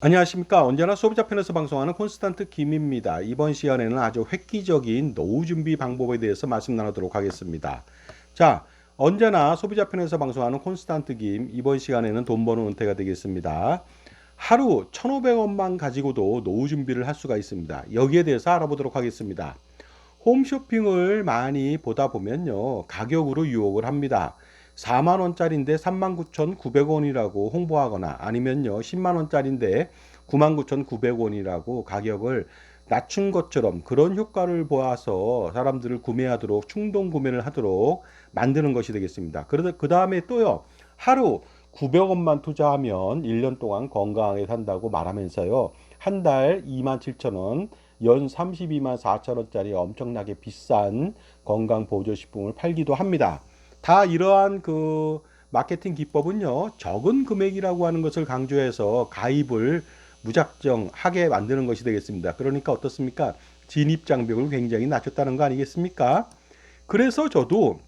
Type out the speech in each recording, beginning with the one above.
안녕하십니까. 언제나 소비자 편에서 방송하는 콘스탄트 김입니다. 이번 시간에는 아주 획기적인 노후 준비 방법에 대해서 말씀 나누도록 하겠습니다. 자, 언제나 소비자 편에서 방송하는 콘스탄트 김, 이번 시간에는 돈 버는 은퇴가 되겠습니다. 하루 1,500원만 가지고도 노후 준비를 할 수가 있습니다. 여기에 대해서 알아보도록 하겠습니다. 홈쇼핑을 많이 보다 보면요. 가격으로 유혹을 합니다. 4만 원짜리인데 39,900원이라고 홍보하거나 아니면요 10만 원짜리인데 99,900원이라고 가격을 낮춘 것처럼 그런 효과를 보아서 사람들을 구매하도록 충동 구매를 하도록 만드는 것이 되겠습니다. 그러다 그 다음에 또요 하루 900원만 투자하면 1년 동안 건강하게 산다고 말하면서요 한 달 27,000원 연 32만 4천 원짜리 엄청나게 비싼 건강 보조식품을 팔기도 합니다. 다 이러한 그 마케팅 기법은요 적은 금액이라고 하는 것을 강조해서 가입을 무작정 하게 만드는 것이 되겠습니다. 그러니까 어떻습니까? 진입 장벽을 굉장히 낮췄다는 거 아니겠습니까? 그래서 저도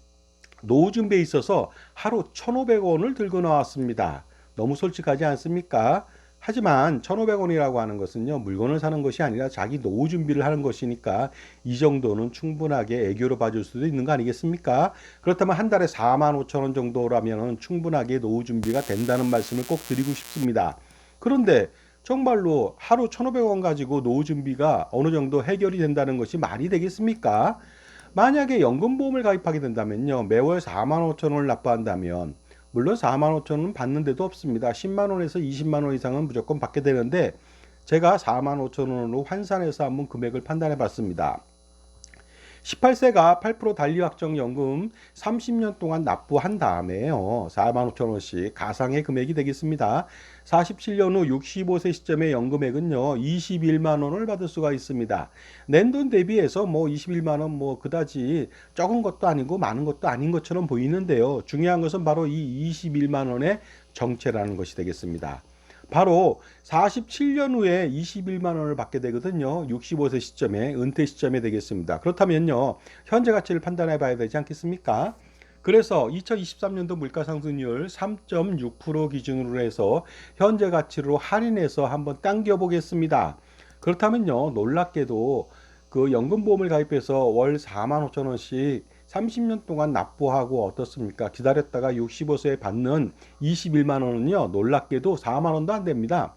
노후 준비에 있어서 하루 1,500원을 들고 나왔습니다. 너무 솔직하지 않습니까? 하지만 1,500원이라고 하는 것은요, 물건을 사는 것이 아니라 자기 노후 준비를 하는 것이니까 이 정도는 충분하게 애교로 봐줄 수도 있는 거 아니겠습니까? 그렇다면 한 달에 4만 5천 원 정도라면 충분하게 노후 준비가 된다는 말씀을 꼭 드리고 싶습니다. 그런데 정말로 하루 1,500원 가지고 노후 준비가 어느 정도 해결이 된다는 것이 말이 되겠습니까? 만약에 연금보험을 가입하게 된다면요, 매월 4만 5천 원을 납부한다면 물론 4만 5천 원 받는 데도 없습니다. 10만 원에서 20만 원 이상은 무조건 받게 되는데 제가 4만 5천 원으로 환산해서 한번 금액을 판단해 봤습니다. 18세가 8% 단리확정 연금 30년 동안 납부한 다음에요. 4만 5천 원씩 가상의 금액이 되겠습니다. 47년 후 65세 시점의 연금액은요. 21만 원을 받을 수가 있습니다. 낸 돈 대비해서 뭐 21만 원 뭐 그다지 적은 것도 아니고 많은 것도 아닌 것처럼 보이는데요. 중요한 것은 바로 이 21만 원의 정체라는 것이 되겠습니다. 바로 47년 후에 21만 원을 받게 되거든요. 65세 시점에 은퇴 시점에 되겠습니다. 그렇다면요. 현재 가치를 판단해 봐야 되지 않겠습니까? 그래서 2023년도 물가 상승률 3.6% 기준으로 해서 현재 가치로 할인해서 한번 당겨 보겠습니다. 그렇다면요. 놀랍게도 그 연금보험을 가입해서 월 4만 5천 원씩 30년 동안 납부하고 어떻습니까? 기다렸다가 65세에 받는 21만 원은요. 놀랍게도 4만 원도 안 됩니다.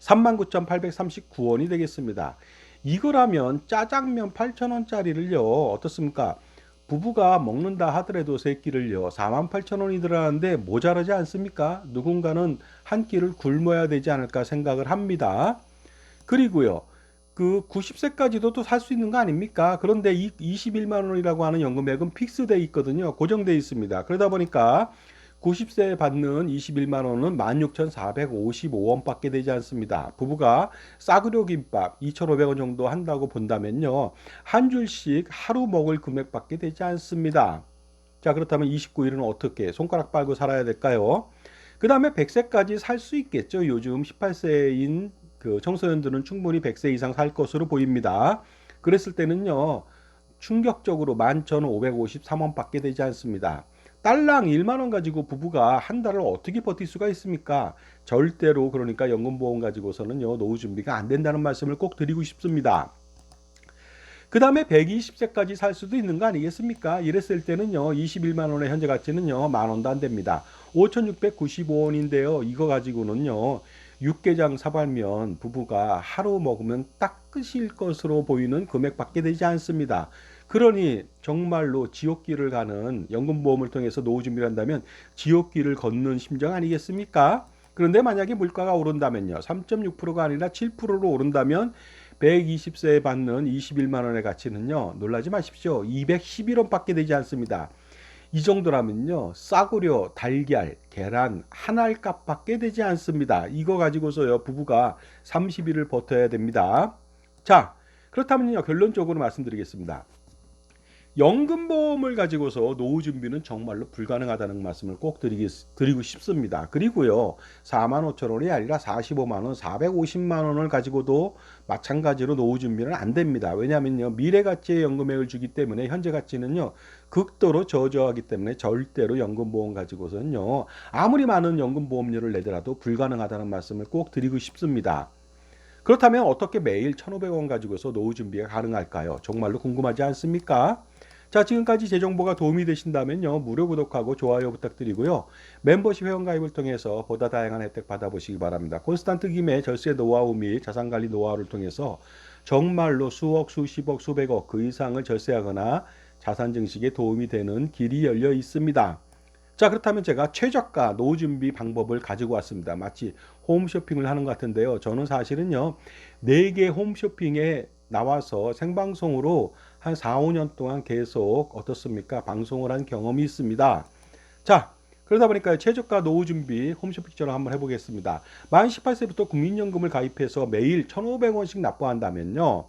39,839원이 되겠습니다. 이거라면 짜장면 8,000원짜리를요. 어떻습니까? 부부가 먹는다 하더라도 세 끼를요. 48,000원이 들어가는데 모자라지 않습니까? 누군가는 한 끼를 굶어야 되지 않을까 생각을 합니다. 그리고요. 그 90세까지도 또 살 수 있는 거 아닙니까? 그런데 이 21만 원이라고 하는 연금액은 픽스돼 있거든요. 고정돼 있습니다. 그러다 보니까 90세에 받는 21만 원은 16,455원 밖에 되지 않습니다. 부부가 싸구려 김밥 2,500원 정도 한다고 본다면요. 한 줄씩 하루 먹을 금액밖에 되지 않습니다. 자, 그렇다면 29일은 어떻게 손가락 빨고 살아야 될까요? 그 다음에 100세까지 살 수 있겠죠. 요즘 18세인 그 청소년들은 충분히 100세 이상 살 것으로 보입니다. 그랬을 때는요. 충격적으로 11,553원 밖에 되지 않습니다. 딸랑 1만 원 가지고 부부가 한 달을 어떻게 버틸 수가 있습니까? 절대로 그러니까 연금보험 가지고서는요. 노후 준비가 안 된다는 말씀을 꼭 드리고 싶습니다. 그 다음에 120세까지 살 수도 있는 거 아니겠습니까? 이랬을 때는요, 21만 원의 현재 가치는요, 만 원도 안 됩니다. 5,695원인데요, 이거 가지고는요, 육개장 사발면 부부가 하루 먹으면 딱 끝일 것으로 보이는 금액밖에 되지 않습니다. 그러니 정말로 지옥길을 가는 연금보험을 통해서 노후 준비를 한다면 지옥길을 걷는 심정 아니겠습니까? 그런데 만약에 물가가 오른다면요. 3.6%가 아니라 7%로 오른다면 120세에 받는 21만 원의 가치는요. 놀라지 마십시오. 211원 밖에 되지 않습니다. 이 정도라면요. 싸구려, 달걀, 계란 한 알값밖에 되지 않습니다. 이거 가지고서요. 부부가 30일을 버텨야 됩니다. 자, 그렇다면요. 결론적으로 말씀드리겠습니다. 연금보험을 가지고서 노후 준비는 정말로 불가능하다는 말씀을 꼭 드리기, 드리고 싶습니다. 그리고요, 4만 5천 원이 아니라 45만 원, 450만 원을 가지고도 마찬가지로 노후 준비는 안 됩니다. 왜냐하면요, 미래 가치의 연금액을 주기 때문에 현재 가치는요, 극도로 저조하기 때문에 절대로 연금보험 가지고서는요, 아무리 많은 연금보험료를 내더라도 불가능하다는 말씀을 꼭 드리고 싶습니다. 그렇다면 어떻게 매일 1,500원 가지고서 노후 준비가 가능할까요? 정말로 궁금하지 않습니까? 자, 지금까지 제 정보가 도움이 되신다면요. 무료 구독하고 좋아요 부탁드리고요. 멤버십 회원 가입을 통해서 보다 다양한 혜택 받아보시기 바랍니다. 콘스탄트 김의 절세 노하우 및 자산관리 노하우를 통해서 정말로 수억, 수십억, 수백억 그 이상을 절세하거나 자산 증식에 도움이 되는 길이 열려 있습니다. 자, 그렇다면 제가 최저가 노후 준비 방법을 가지고 왔습니다. 마치 홈쇼핑을 하는 것 같은데요. 저는 사실은요, 4개 홈쇼핑에 나와서 생방송으로 한 4, 5년 동안 계속 어떻습니까? 방송을 한 경험이 있습니다. 자, 그러다 보니까 최저가 노후 준비 홈쇼핑처럼 한번 해보겠습니다. 만 18세부터 국민연금을 가입해서 매일 1,500원씩 납부한다면요.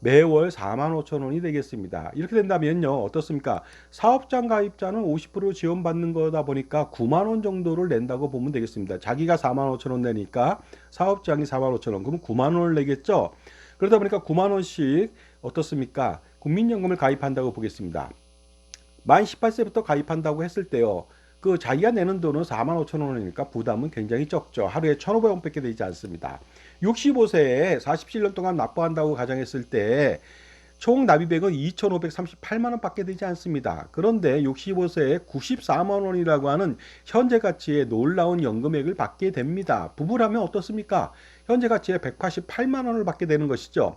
매월 4만 5천 원이 되겠습니다. 이렇게 된다면요. 어떻습니까? 사업장 가입자는 50% 지원받는 거다 보니까 9만 원 정도를 낸다고 보면 되겠습니다. 자기가 4만 5천 원 내니까 사업장이 4만 5천 원, 그럼 9만 원을 내겠죠. 그러다 보니까 9만 원씩 어떻습니까? 국민연금을 가입한다고 보겠습니다. 만 18세부터 가입한다고 했을 때요. 그 자기가 내는 돈은 4만 5천 원이니까 부담은 굉장히 적죠. 하루에 1,500원 밖에 되지 않습니다. 65세에 47년 동안 납부한다고 가정했을 때 총 납입액은 2,538만 원 밖에 되지 않습니다. 그런데 65세에 94만 원이라고 하는 현재 가치의 놀라운 연금액을 받게 됩니다. 부부라면 어떻습니까? 현재 가치의 188만 원을 받게 되는 것이죠.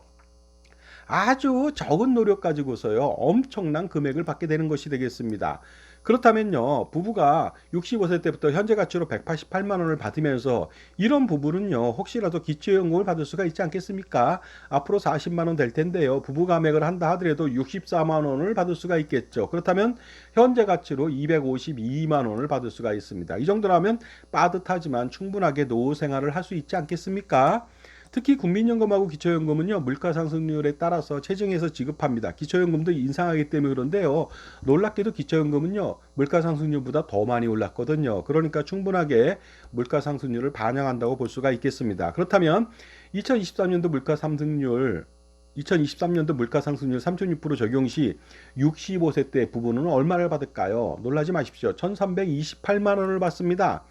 아주 적은 노력 가지고서요 엄청난 금액을 받게 되는 것이 되겠습니다. 그렇다면요 부부가 65세 때부터 현재 가치로 188만 원을 받으면서 이런 부부는요 혹시라도 기초연금을 받을 수가 있지 않겠습니까? 앞으로 40만 원 될 텐데요 부부 감액을 한다 하더라도 64만 원을 받을 수가 있겠죠. 그렇다면 현재 가치로 252만 원을 받을 수가 있습니다. 이 정도라면 빠듯하지만 충분하게 노후 생활을 할 수 있지 않겠습니까? 특히 국민연금하고 기초연금은요 물가 상승률에 따라서 체증해서 지급합니다. 기초연금도 인상하기 때문에 그런데요 놀랍게도 기초연금은요 물가 상승률보다 더 많이 올랐거든요. 그러니까 충분하게 물가 상승률을 반영한다고 볼 수가 있겠습니다. 그렇다면 2023년도 물가 상승률 2023년도 물가 상승률 3.6% 적용 시 65세 때 부부는 얼마를 받을까요? 놀라지 마십시오. 1,328만 원을 받습니다.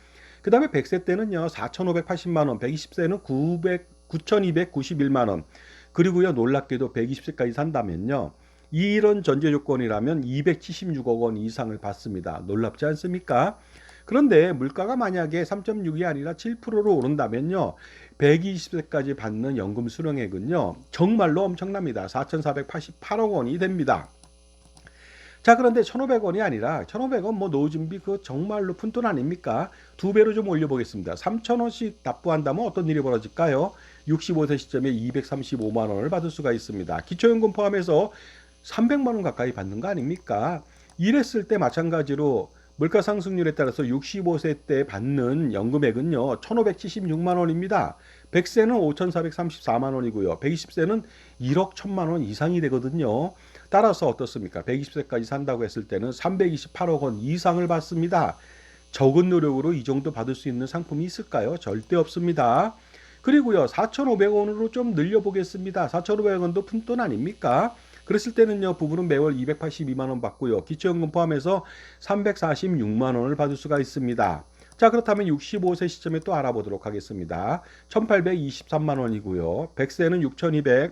그 다음에 100세 때는요 4,580만 원, 120세는 900 9,291만 원. 그리고요 놀랍게도 120세까지 산다면요. 이런 전제 조건이라면 276억 원 이상을 받습니다. 놀랍지 않습니까? 그런데 물가가 만약에 3.6이 아니라 7%로 오른다면요. 120세까지 받는 연금 수령액은요. 정말로 엄청납니다. 4,488억 원이 됩니다. 자 그런데 1,500원이 아니라 1,500원 뭐 노후 준비 그 정말로 푼돈 아닙니까? 두 배로 좀 올려보겠습니다. 3,000원씩 납부한다면 어떤 일이 벌어질까요? 65세 시점에 235만 원을 받을 수가 있습니다. 기초연금 포함해서 300만 원 가까이 받는 거 아닙니까? 이랬을 때 마찬가지로 물가 상승률에 따라서 65세 때 받는 연금액은요, 1,576만 원입니다. 100세는 5,434만 원이고요. 120세는 1억 1천만 원 이상이 되거든요. 따라서 어떻습니까? 120세까지 산다고 했을 때는 328억 원 이상을 받습니다. 적은 노력으로 이 정도 받을 수 있는 상품이 있을까요? 절대 없습니다. 그리고요, 4,500원으로 좀 늘려보겠습니다. 4,500원도 푼돈 아닙니까? 그랬을 때는요, 부부는 매월 282만 원 받고요. 기초연금 포함해서 346만 원을 받을 수가 있습니다. 자, 그렇다면 65세 시점에 또 알아보도록 하겠습니다. 1823만 원이고요. 100세는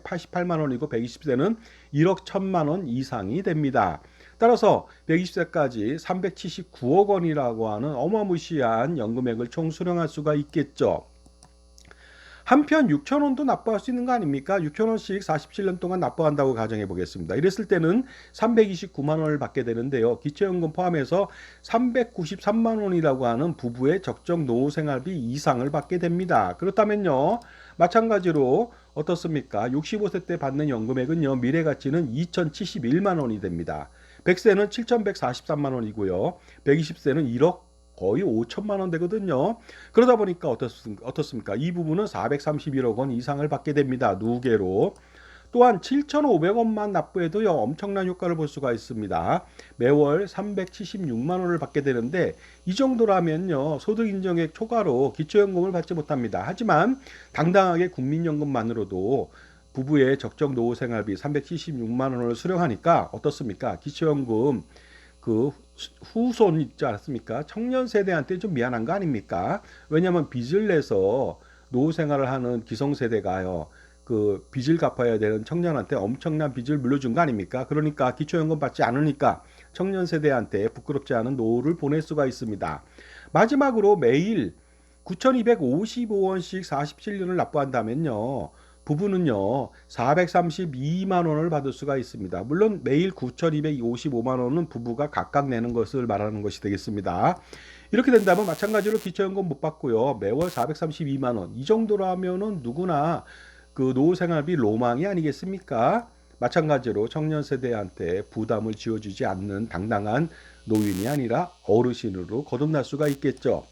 6288만 원이고 120세는 1억 1000만 원 이상이 됩니다. 따라서 120세까지 379억 원이라고 하는 어마무시한 연금액을 총 수령할 수가 있겠죠. 한편 6천 원도 납부할 수 있는 거 아닙니까? 6천 원씩 47년 동안 납부한다고 가정해 보겠습니다. 이랬을 때는 329만 원을 받게 되는데요. 기초연금 포함해서 393만 원이라고 하는 부부의 적정 노후 생활비 이상을 받게 됩니다. 그렇다면요. 마찬가지로 어떻습니까? 65세 때 받는 연금액은요. 미래 가치는 2,071만 원이 됩니다. 100세는 7,143만 원이고요. 120세는 1억 거의 5천만 원 되거든요. 그러다 보니까 어떻습니까? 이 부분은 431억 원 이상을 받게 됩니다. 누계로. 또한 7,500원만 납부해도요 엄청난 효과를 볼 수가 있습니다. 매월 376만 원을 받게 되는데 이 정도라면요 소득 인정액 초과로 기초연금을 받지 못합니다. 하지만 당당하게 국민연금만으로도 부부의 적정 노후 생활비 376만 원을 수령하니까 어떻습니까? 기초연금 그 후손 있지 않습니까? 청년 세대한테 좀 미안한 거 아닙니까? 왜냐하면 빚을 내서 노후 생활을 하는 기성 세대가요. 그 빚을 갚아야 되는 청년한테 엄청난 빚을 물려준 거 아닙니까? 그러니까 기초연금 받지 않으니까 청년 세대한테 부끄럽지 않은 노후를 보낼 수가 있습니다. 마지막으로 매일 9,255원씩 47년을 납부한다면요. 부부는요 432만 원을 받을 수가 있습니다. 물론 매일 9,255만 원은 부부가 각각 내는 것을 말하는 것이 되겠습니다. 이렇게 된다면 마찬가지로 기초연금 못 받고요 매월 432만 원 이 정도라면은 누구나 그 노후 생활비 로망이 아니겠습니까? 마찬가지로 청년 세대한테 부담을 지어주지 않는 당당한 노인이 아니라 어르신으로 거듭날 수가 있겠죠.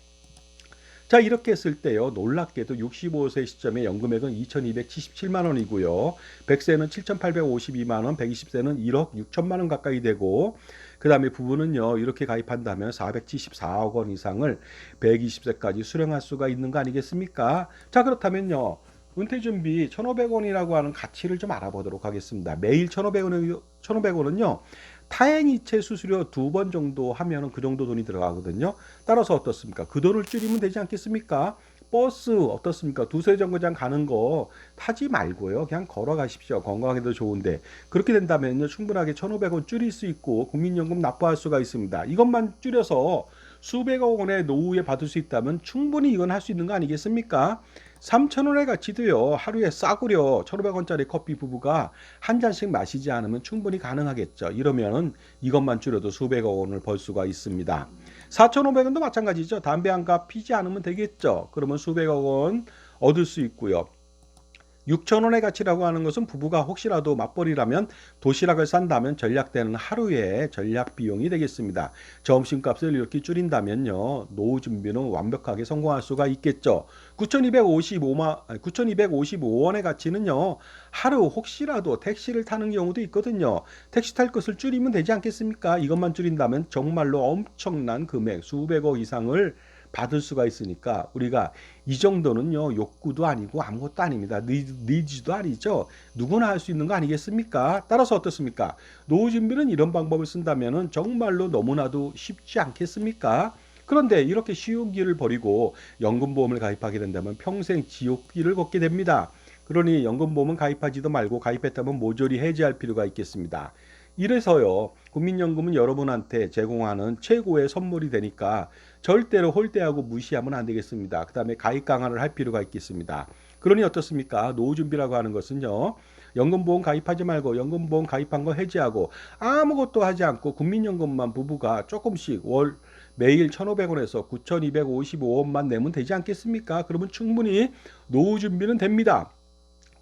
자 이렇게 했을 때요. 놀랍게도 65세 시점에 연금액은 2,277만 원이고요. 100세는 7,852만 원 120세는 1억 6천만 원 가까이 되고 그 다음에 부부는요 이렇게 가입한다면 474억 원 이상을 120세까지 수령할 수가 있는 거 아니겠습니까? 자 그렇다면요. 은퇴준비 1,500원이라고 하는 가치를 좀 알아보도록 하겠습니다. 매일 1,500원 1,500원은요 타행이체 수수료 두 번 정도 하면은 그 정도 돈이 들어가거든요. 따라서 어떻습니까? 그 돈을 줄이면 되지 않겠습니까? 버스 어떻습니까? 두세 정거장 가는 거 타지 말고요. 그냥 걸어가십시오. 건강에도 좋은데. 그렇게 된다면요. 충분하게 1,500원 줄일 수 있고 국민연금 납부할 수가 있습니다. 이것만 줄여서 수백억 원의 노후에 받을 수 있다면 충분히 이건 할 수 있는 거 아니겠습니까? 3,000원의 가치도요. 하루에 싸구려 1,500원짜리 커피 부부가 한 잔씩 마시지 않으면 충분히 가능하겠죠. 이러면은 이것만 줄여도 수백억 원을 벌 수가 있습니다. 4,500원도 마찬가지죠. 담배 한 갑 피지 않으면 되겠죠. 그러면 수백억 원 얻을 수 있고요. 6천 원의 가치라고 하는 것은 부부가 혹시라도 맞벌이라면 도시락을 싼다면 전략되는 하루의 전략 비용이 되겠습니다. 점심값을 이렇게 줄인다면요. 노후 준비는 완벽하게 성공할 수가 있겠죠. 9,255만 9,255원의 가치는요. 하루 혹시라도 택시를 타는 경우도 있거든요. 택시 탈 것을 줄이면 되지 않겠습니까? 이것만 줄인다면 정말로 엄청난 금액 수백억 이상을 받을 수가 있으니까 우리가 이 정도는요 욕구도 아니고 아무것도 아닙니다. 니즈도 아니죠. 누구나 할 수 있는 거 아니겠습니까? 따라서 어떻습니까? 노후 준비는 이런 방법을 쓴다면은 정말로 너무나도 쉽지 않겠습니까? 그런데 이렇게 쉬운 길을 버리고 연금보험을 가입하게 된다면 평생 지옥길을 걷게 됩니다. 그러니 연금보험은 가입하지도 말고 가입했다면 모조리 해지할 필요가 있겠습니다. 이래서요 국민연금은 여러분한테 제공하는 최고의 선물이 되니까 절대로 홀대하고 무시하면 안 되겠습니다. 그 다음에 가입 강화를 할 필요가 있겠습니다. 그러니 어떻습니까? 노후 준비라고 하는 것은요. 연금보험 가입하지 말고 연금보험 가입한 거 해지하고 아무것도 하지 않고 국민연금만 부부가 조금씩 월 매일 1,500원에서 9,255원만 내면 되지 않겠습니까? 그러면 충분히 노후 준비는 됩니다.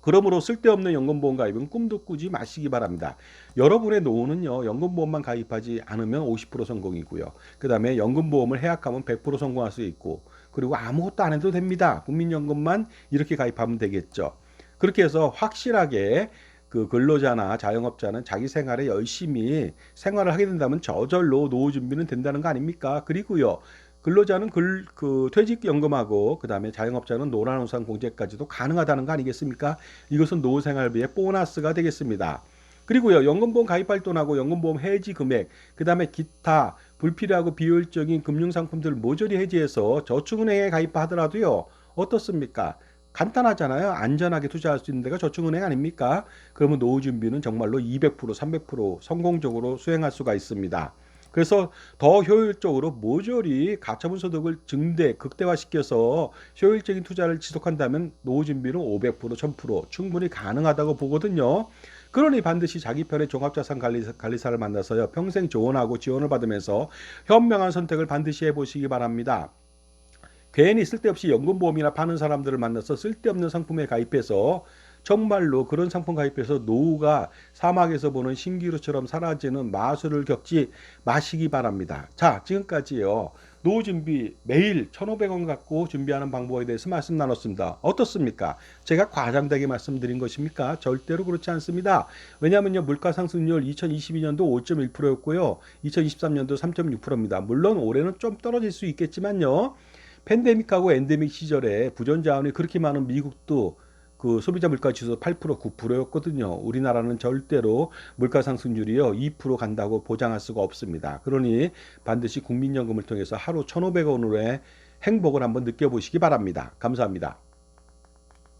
그러므로 쓸데없는 연금보험 가입은 꿈도 꾸지 마시기 바랍니다. 여러분의 노후는요, 연금보험만 가입하지 않으면 50% 성공이고요. 그 다음에 연금보험을 해약하면 100% 성공할 수 있고, 그리고 아무것도 안 해도 됩니다. 국민연금만 이렇게 가입하면 되겠죠. 그렇게 해서 확실하게 그 근로자나 자영업자는 자기 생활에 열심히 생활을 하게 된다면 저절로 노후 준비는 된다는 거 아닙니까? 그리고요. 근로자는 글, 그 퇴직연금하고 그다음에 자영업자는 노란우산 공제까지도 가능하다는 거 아니겠습니까? 이것은 노후생활비의 보너스가 되겠습니다. 그리고요 연금보험 가입할 돈하고 연금보험 해지 금액 그다음에 기타 불필요하고 비효율적인 금융상품들을 모조리 해지해서 저축은행에 가입하더라도요 어떻습니까? 간단하잖아요. 안전하게 투자할 수 있는 데가 저축은행 아닙니까? 그러면 노후 준비는 정말로 200% 300% 성공적으로 수행할 수가 있습니다. 그래서 더 효율적으로 모조리 가처분 소득을 증대 극대화시켜서 효율적인 투자를 지속한다면 노후 준비는 500% 1000% 충분히 가능하다고 보거든요. 그러니 반드시 자기 편의 종합자산 관리사, 관리사를 만나서요 평생 조언하고 지원을 받으면서 현명한 선택을 반드시 해보시기 바랍니다. 괜히 쓸데없이 연금보험이나 파는 사람들을 만나서 쓸데없는 상품에 가입해서 정말로 그런 상품 가입해서 노후가 사막에서 보는 신기루처럼 사라지는 마술을 겪지 마시기 바랍니다. 자, 지금까지요. 노후 준비 매일 1,500원 갖고 준비하는 방법에 대해서 말씀 나눴습니다. 어떻습니까? 제가 과장되게 말씀드린 것입니까? 절대로 그렇지 않습니다. 왜냐하면요 물가 상승률 2022년도 5.1%였고요, 2023년도 3.6%입니다. 물론 올해는 좀 떨어질 수 있겠지만요. 팬데믹하고 엔데믹 시절에 부전 자원이 그렇게 많은 미국도 그 소비자 물가 지수 8% 9%였거든요. 우리나라는 절대로 물가 상승률이요 2% 간다고 보장할 수가 없습니다. 그러니 반드시 국민연금을 통해서 하루 1,500원으로의 행복을 한번 느껴보시기 바랍니다. 감사합니다.